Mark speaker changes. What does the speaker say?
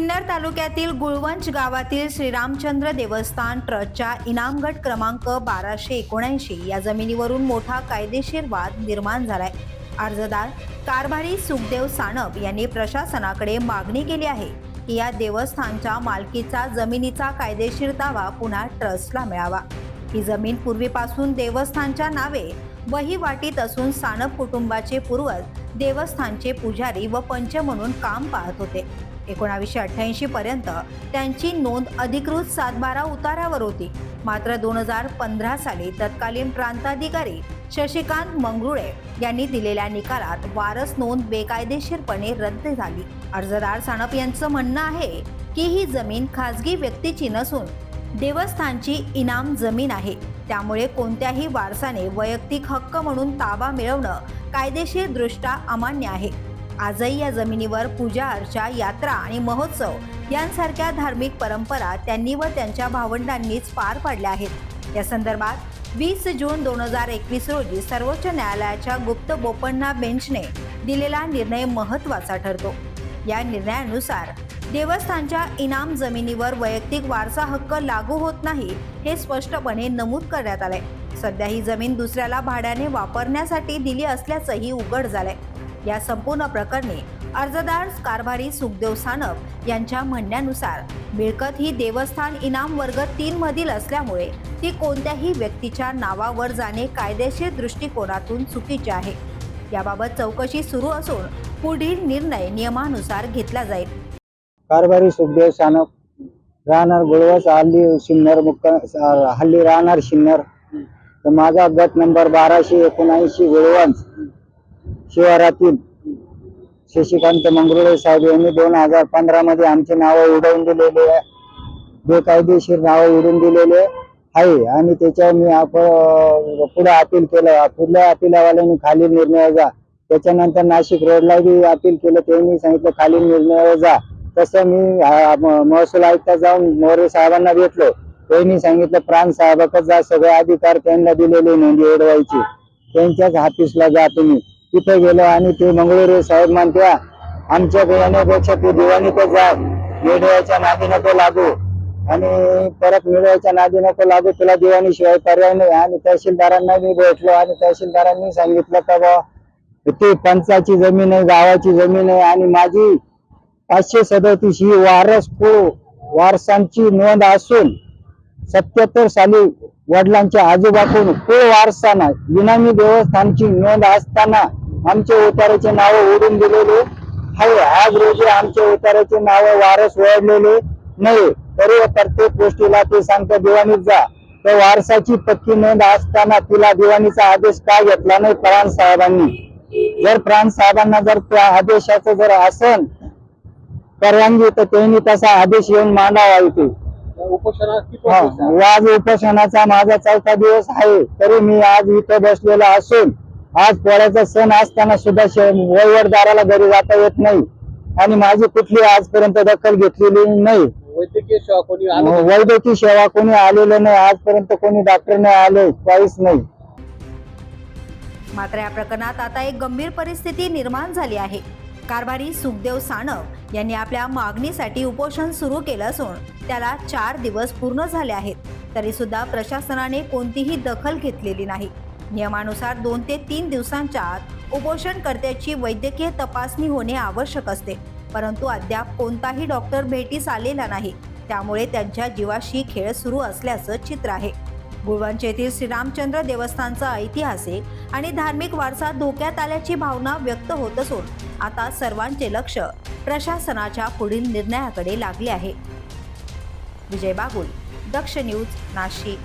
Speaker 1: सिन्नर तालुक्यातील गुळवंच गावातील श्रीरामचंद्र देवस्थान ट्रस्टच्या इनामगट क्रमांक बाराशे एकोणऐंशी या जमिनीवरून मोठा कायदेशीर वाद निर्माण झालाय. अर्जदार कारभारी सुखदेव सानप यांनी प्रशासनाकडे मागणी केली आहे की या देवस्थानच्या मालकीचा जमिनीचा कायदेशीर दावा पुन्हा ट्रस्टला मिळावा. ही जमीन पूर्वीपासून देवस्थानच्या नावे वहिवाटीत असून सानप कुटुंबाचे पूर्वज देवस्थानचे पुजारी व पंच म्हणून काम पाहत होते. एकोणावीसशे अठ्ठ्याऐंशी पर्यंत त्यांची नोंद अधिकृत सातबारा उतारावर होती. मात्र दोन हजार पंधरा साली तत्कालीन प्रांताधिकारी शशिकांत मंगरुळे यांनी दिलेल्या निकालात वारस नोंद बेकायदेशीरपणे रद्द झाली. अर्जदार सानप यांचं म्हणणं आहे की ही जमीन खासगी व्यक्तीची नसून देवस्थानची इनाम जमीन आहे. त्यामुळे कोणत्याही वारसाने वैयक्तिक हक्क म्हणून ताबा मिळवणं कायदेशीर दृष्ट्या अमान्य आहे. आजही या जमिनीवर पूजा अर्चा यात्रा आणि महोत्सव यांसारख्या धार्मिक परंपरा त्यांनी व त्यांच्या भावंडांनीच पार पाडल्या आहेत. या संदर्भात वीस जून दोन हजार एकवीस रोजी सर्वोच्च न्यायालयाच्या गुप्त बोपण्णा बेंचने दिलेला निर्णय महत्त्वाचा ठरतो. या निर्णयानुसार देवस्थानच्या इनाम जमिनीवर वैयक्तिक वारसा हक्क लागू होत नाही हे स्पष्टपणे नमूद करण्यात आलंय. सध्या ही जमीन दुसऱ्याला भाड्याने वापरण्यासाठी दिली असल्याचंही उघड झालंय. या संपूर्ण प्रकरणी अर्जदार कारभारी सुखदेव सानप यांच्या म्हणण्यानुसार मिळकत ही देवस्थान इनाम वर्ग तीन मधील असल्यामुळे ती कोणत्याही व्यक्तीच्या नावावर जाणे कायदेशीर दृष्टिकोनातून चुकीचे आहे. याबाबत चौकशी सुरू असून पुढील निर्णय नियमानुसार घेतला जाईल.
Speaker 2: कारभारी सुखदेव सानप राहणार गुळवस हल्ली सिन्नर मुक्क हल्ली राहणार सिन्नर. तर माझा गट नंबर बाराशे एकोणऐंशी गुळवंश शिवारातील शशिकांत मंगरुळे साहेब यांनी दोन हजार पंधरा मध्ये आमचे नाव उडवून दिलेले आहे. बेकायदेशीर नाव उडून दिलेले आहे आणि त्याच्यावर मी पुढे अपील केलं. पुढल्या अपिलावाल्यांनी खाली निर्णय जा त्याच्यानंतर नाशिक रोडला बी अपील केलं. त्यांनी सांगितलं खाली निर्णय जा तसं मी महसूल आयुक्त जाऊन मोरे साहेबांना भेटलो. त्यांनी सांगितलं प्राण साहेबाकडे जा. सगळे अधिकार त्यांना दिलेले नोंदी उडवायची त्यांच्याच हाफिसला जा तुम्ही. तिथे गेलो आणि ते मंगळुरे साहेब म्हणत्या आमच्या येण्यापेक्षा तू दिवाणीत जा. मिळवायच्या नादी नको लागू. आणि परत मिळवायच्या नादी नको लागू तुला दिवाणी शिवाय पर्याय नाही. आणि तहसीलदारांना मी भेटलो आणि तहसीलदारांनी सांगितलं का बा ते पंचाची जमीन आहे गावाची जमीन आहे आणि माझी पाचशे सदतीस ही वारस को वारसांची नोंद असून सत्याहत्तर साली वडिलांच्या आजोबाकडून वारसा वारसाना विनामी देवस्थानची नोंद असताना आमचे उताराचे नाव ओढून दिलेले आहे आज रोजी आमच्या उताराचे नाव वारस ओढलेले नाही. तरी प्रत्येक गोष्टीला ते सांगतं दिवाणीत जा. तर वारसाची पक्की नोंद असताना तिला दिवाणीचा आदेश का घेतला नाही प्राण साहेबांनी? जर प्राण साहेबांना जर त्या आदेशाचं जर असन परवानगी तर त्यांनी तसा आदेश येऊन मांडावा इथे. हा, आज उपोषणाचा माझा चौथा दिवस आहे. तरी मी आज इथं बसलेलो असून आज पोळ्याचा सण असताना सुद्धा वहिवटदाराला घरी जाता येत नाही. आणि माझी कुठली आजपर्यंत दखल घेतलेली नाही.
Speaker 3: वैद्यकीय सेवा कोणी?
Speaker 2: वैद्यकीय सेवा कोणी आलेलं नाही. आजपर्यंत कोणी डॉक्टर नाही आले. काहीच नाही.
Speaker 1: मात्र या प्रकरणात आता एक गंभीर परिस्थिती निर्माण झाली आहे. कारभारी सुखदेव सानप यांनी आपल्या मागणीसाठी उपोषण सुरू केलं असून त्याला चार दिवस पूर्ण झाले आहेत. तरी सुद्धा प्रशासनाने कोणतीही दखल घेतलेली नाही. नियमानुसार दोन ते तीन दिवसांच्या आत उपोषणकर्त्याची वैद्यकीय तपासणी होणे आवश्यक असते. परंतु अद्याप कोणताही डॉक्टर भेटीस आलेला नाही. त्यामुळे त्यांच्या जीवाशी खेळ सुरू असल्याचं चित्र आहे. गुळवंच येथील श्रीरामचंद्र देवस्थानचा ऐतिहासिक आणि धार्मिक वारसा धोक्यात आल्याची भावना व्यक्त होत असून आता सर्वांचे लक्ष प्रशासनाच्या पुढील निर्णयाकडे लागले आहे. विजय बागुल दक्ष न्यूज नाशिक.